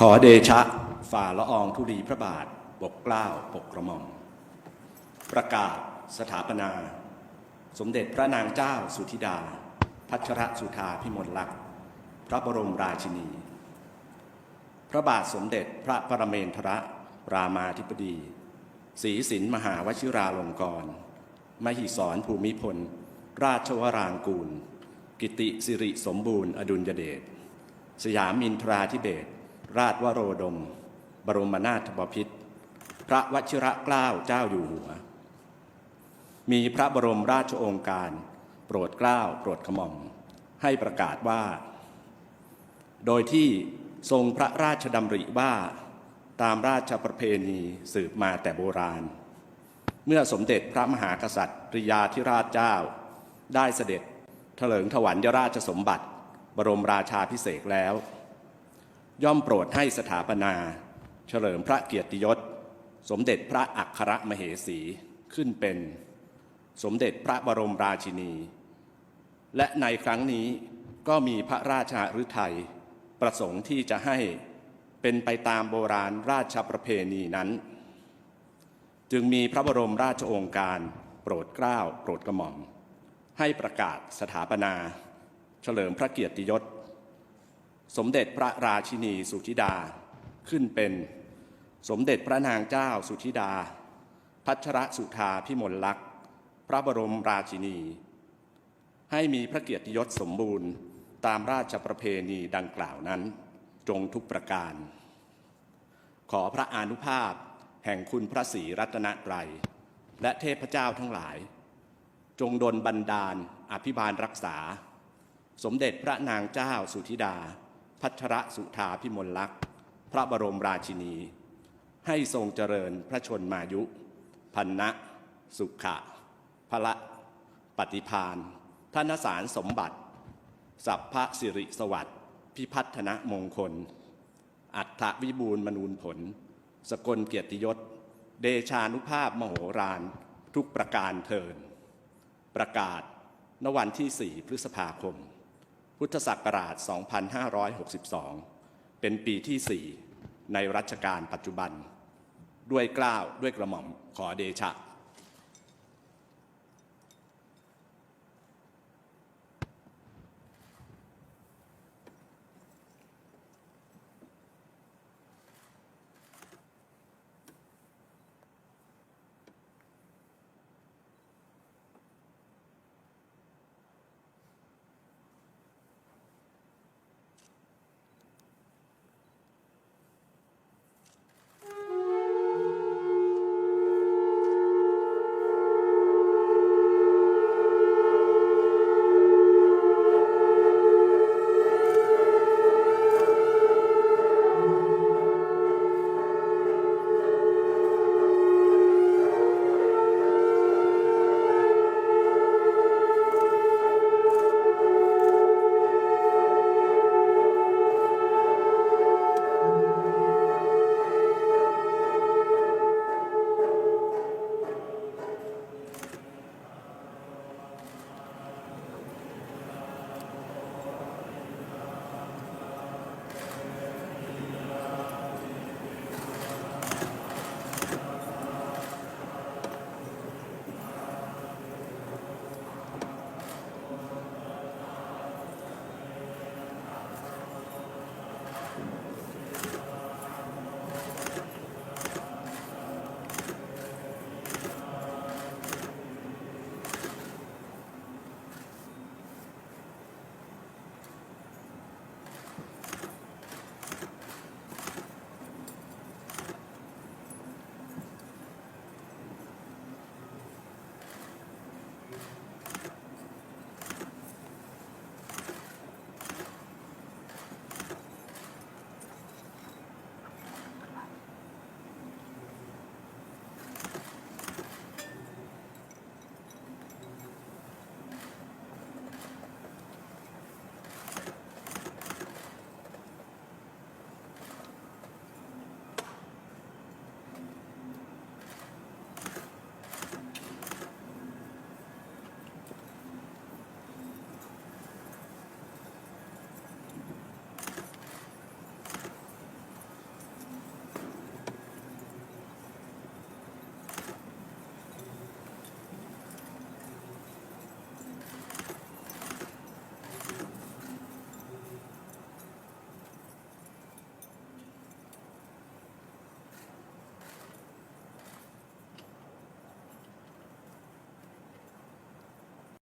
ขอเดชะฝ่าละอองธุลีพระบาทปกเกล้าปกกระหม่อม ประกาศสถาปนา สมเด็จพระนางเจ้าสุธิดา พัชรสุธาพิมลลักษณ์พระบรมราชินี พระบาทสมเด็จพระปรเมนทรรามาธิบดี ศรีสินมหาวชิราลงกรณ์มหิสรภูมิพล ราชวรางกูล กิติสิริสมบูรณ์ อดุลยเดชสยามินทราธิเบศ ราชวโรดม บรมนาถบพิตรพระวชิระเกล้าเจ้าอยู่หัว มีพระบรมราชโองการ โปรดเกล้าโปรดกระหม่อม ให้ประกาศว่า โดยที่ทรงพระราชดำริว่าตามราชประเพณีสืบมาแต่โบราณ เมื่อสมเด็จพระมหากษัตริยาธิราชเจ้า ได้เสด็จถลิงถวัลยราชสมบัติ บรมราชาพิเศษแล้ว ย่อมโปรดให้สถาปนา เฉลิมพระเกียรติยศ สมเด็จพระอัครมเหสีขึ้นเป็นสมเด็จพระบรมราชินี และในครั้งนี้ก็มีพระราชาฤทัยประสงค์ที่จะให้เป็นไปตามโบราณราชประเพณีนั้น จึงมีพระบรมราชโองการโปรดเกล้าโปรดกระหม่อม ให้ประกาศสถาปนา เฉลิมพระเกียรติยศ สมเด็จพระราชินีสุธิดา ขึ้นเป็นสมเด็จพระนางเจ้าสุธิดา พัชรสุธาพิมลลักษณ์ พระบรมราชินี ให้มีพระเกียรติยศสมบูรณ์ตามราชประเพณีดังกล่าวนั้น จงทุกประการ ขอพระอานุภาพแห่งคุณพระศรีรัตนตรัย และเทพเจ้าทั้งหลาย จงดลบันดาลอภิบาลรักษา สมเด็จพระนางเจ้าสุธิดา พัชรสุธาพิมลลักษณ์พระบรมราชินี ให้ทรงเจริญพระชนมายุ พันนะสุขะพละปฏิพานธนสารสมบัติ สัพพะสิริสวัสดิ์ พิพัฒนมงคล อัฏฐวิบูลย์มนูนผล สกลเกียรติยศ เดชานุภาพมโหฬารทุกประการเทิน ประกาศณวันที่ 4 พฤษภาคม พุทธศักราช 2562 เป็นปีที่ 4 ในรัชกาลปัจจุบัน ด้วยกล้าวด้วยกระหม่อมขอเดชะ